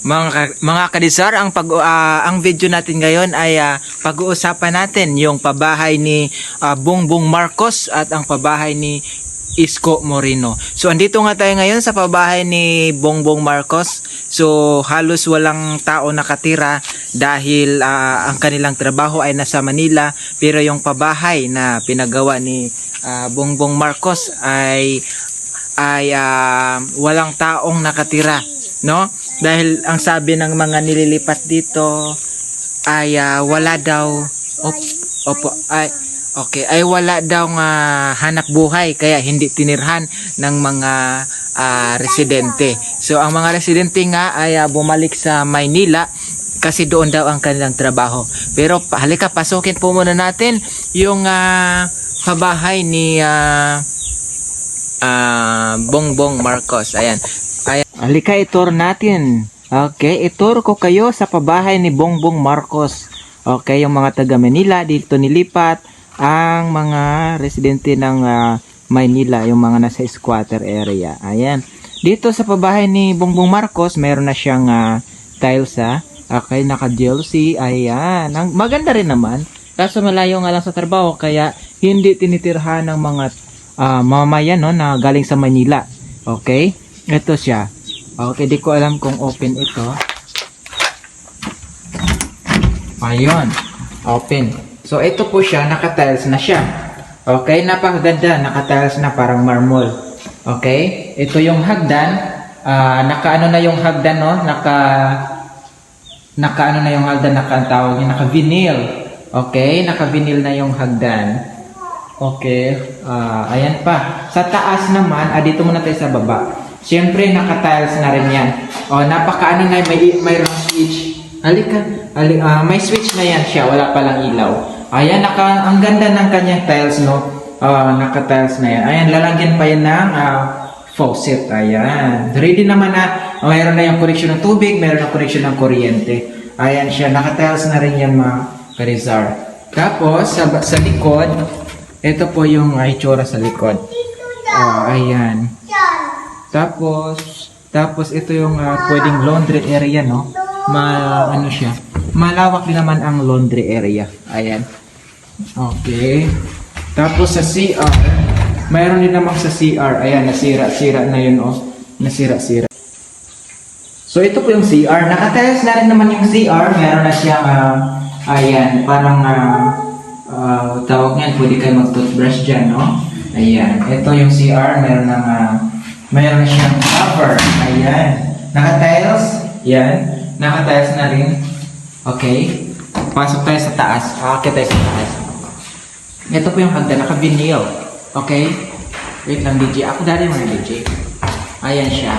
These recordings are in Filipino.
Mga, mga kadisar, ang, pag, ah, ang video natin ngayon ay ah, pag-uusapan natin yung pabahay ni ah, Bongbong Marcos at ang pabahay ni Isko Moreno. So andito nga tayo ngayon sa pabahay ni Bongbong Marcos. So halos walang tao nakatira dahil ah, ang kanilang trabaho ay nasa Manila pero yung pabahay na pinagawa ni ah, Bongbong Marcos ay ay ah, walang taong nakatira, no? Dahil ang sabi ng mga nililipat dito ay ah, wala daw op, opo ay okay ay wala daw nga hanap buhay kaya hindi tinirhan ng mga ah, residente. So ang mga residente nga ay ah, bumalik sa Maynila kasi doon daw ang kanilang trabaho. Pero halika pasukin po muna natin yung ah, pabahay ni ah, ah, Bongbong Marcos. Ayan. Halika, itur natin. Okay, itur ko kayo sa pabahay ni Bongbong Marcos. Okay, yung mga taga Manila dito nilipat ang mga residente ng ah, Maynila, yung mga nasa squatter area. Ayan. Dito sa pabahay ni Bongbong Marcos, meron na siyang ah, tiles ha. Okay, naka-DLC. Ayan. Ang, maganda rin naman. Kaso malayo nga lang sa trabaho, kaya hindi tinitirhan ng mga ah, mamamayan no, na galing sa Manila. Okay? Ito siya. Okay, di ko alam kung open ito. Ayun. Open. So, ito po siya. Naka-tiles na siya. Okay? Napakaganda. Naka-tiles na parang marble. Okay? Ito yung hagdan. Ah, naka-ano na yung hagdan, no? Naka... Naka-ano na yung hagdan. Naka, tawag niya, Naka-vinyl. Okay? Naka-vinyl na yung hagdan. Okay. Ah, ayan pa. Sa taas naman, ah, dito muna tayo sa baba. Siyempre, naka-tiles na rin yan. O, napaka-ano na, may, mayroong switch. Halika. Ali, ah, may switch na yan siya. Wala palang ilaw. Ayan, naka, ang ganda ng kanyang tiles, no? Ah, naka-tiles na yan. Ayan, lalagyan pa yan ng ah, faucet. Ayan. Ready naman na, ah, mayroon na yung connection ng tubig, mayroon na connection ng kuryente. Ayan siya, naka-tiles na rin yan, mga karizar. Tapos, sa, sa likod, ito po yung uh, itsura sa likod. Oh, ayan. Tapos, tapos ito yung ah, pwedeng laundry area, no? Ma, ano siya? Malawak din naman ang laundry area. Ayan. Okay. Tapos sa CR, mayroon din naman sa CR. Ayan, nasira-sira na yun, oh. Nasira-sira. So ito po yung CR. Nakatiles na rin naman yung CR. Meron na siyang, ah, ayan, parang, ah, ah, tawag niyan, pwede kayo mag-toothbrush dyan, no? Ayan. Ito yung CR. Meron na, ah, meron siyang cover. Ayan. Nakatiles. Yan. Nakatiles na rin. Okay. Pasok tayo sa taas. Akit tayo sa taas. Ito po yung hagdan. Naka-vinyl. Okay? Wait lang, DJ. Ako dali mo na, DJ. Ayan siya.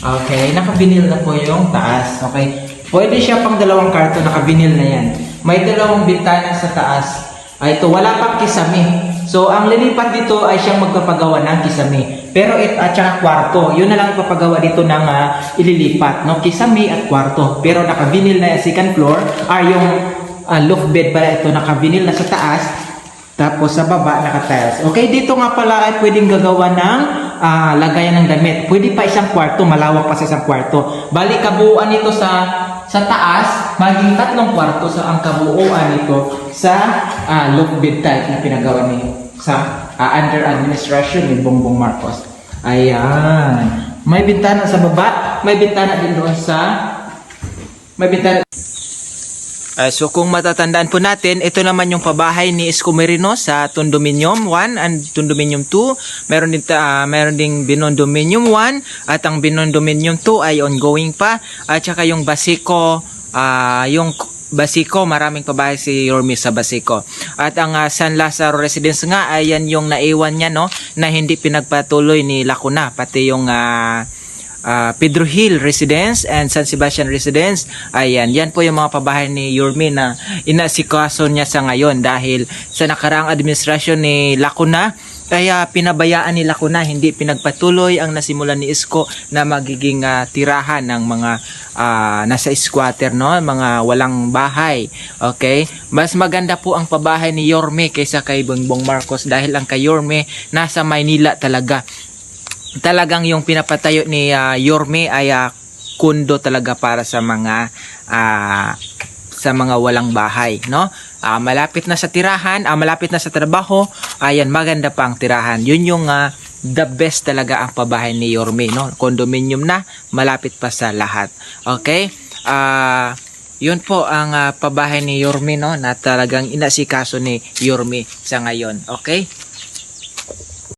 Okay, naka-vinyl na po yung taas. Okay. Pwede siya pang dalawang karton, naka-vinyl na yan. May dalawang bintana sa taas. Ay, ito, wala pang kisame. So, ang lilipat dito ay siyang magpapagawa ng kisame. Pero it at saka kwarto, yun na lang ipapagawa dito ng ah, ililipat, no? Kisame at kwarto. Pero naka-vinyl na yung second floor, ay yung ah, loft bed pala ito, naka-vinyl na sa taas. Tapos sa baba, naka-tiles. Okay, dito nga pala ay pwedeng gagawa ng ah, lagayan ng damit. Pwede pa isang kwarto, malawak pa sa isang kwarto. Bali, kabuuan nito sa sa taas, maging tatlong kwarto sa ang kabuuan nito sa ah, loft bed type na pinagawa ni sa ah, under administration ni Bongbong Marcos. Ayan. May bintana sa baba, may bintana din doon sa may bintana Uh, so kung matatandaan po natin, ito naman yung pabahay ni Isko Merino sa Tundominium 1 and Tundominium 2. Meron din ah, meron ding Binondominium 1 at ang Binondominium 2 ay ongoing pa at saka yung Basico ah, yung Basico, maraming pabahay si Yormi sa Basico. At ang ah, San Lazaro Residence nga ay yan yung naiwan niya no na hindi pinagpatuloy ni Lacuna pati yung ah, ah, Pedro Hill Residence and San Sebastian Residence. Ayan, yan po yung mga pabahay ni Yorme na inasikaso niya sa ngayon dahil sa nakaraang administrasyon ni Lacuna kaya pinabayaan ni Lacuna, hindi pinagpatuloy ang nasimulan ni Isko na magiging ah, tirahan ng mga ah, nasa squatter, no? mga walang bahay. Okay? Mas maganda po ang pabahay ni Yorme kaysa kay Bongbong Marcos dahil ang kay Yorme nasa Maynila talaga talagang yung pinapatayo ni ah, Yorme ay ah, kundo talaga para sa mga ah, sa mga walang bahay, no? Ah, malapit na sa tirahan, ah, malapit na sa trabaho, ayan, maganda pa ang tirahan. Yun yung ah, the best talaga ang pabahay ni Yorme, no? Condominium na, malapit pa sa lahat. Okay? Ah, yun po ang ah, pabahay ni Yorme, no? Na talagang inasikaso ni Yorme sa ngayon. Okay?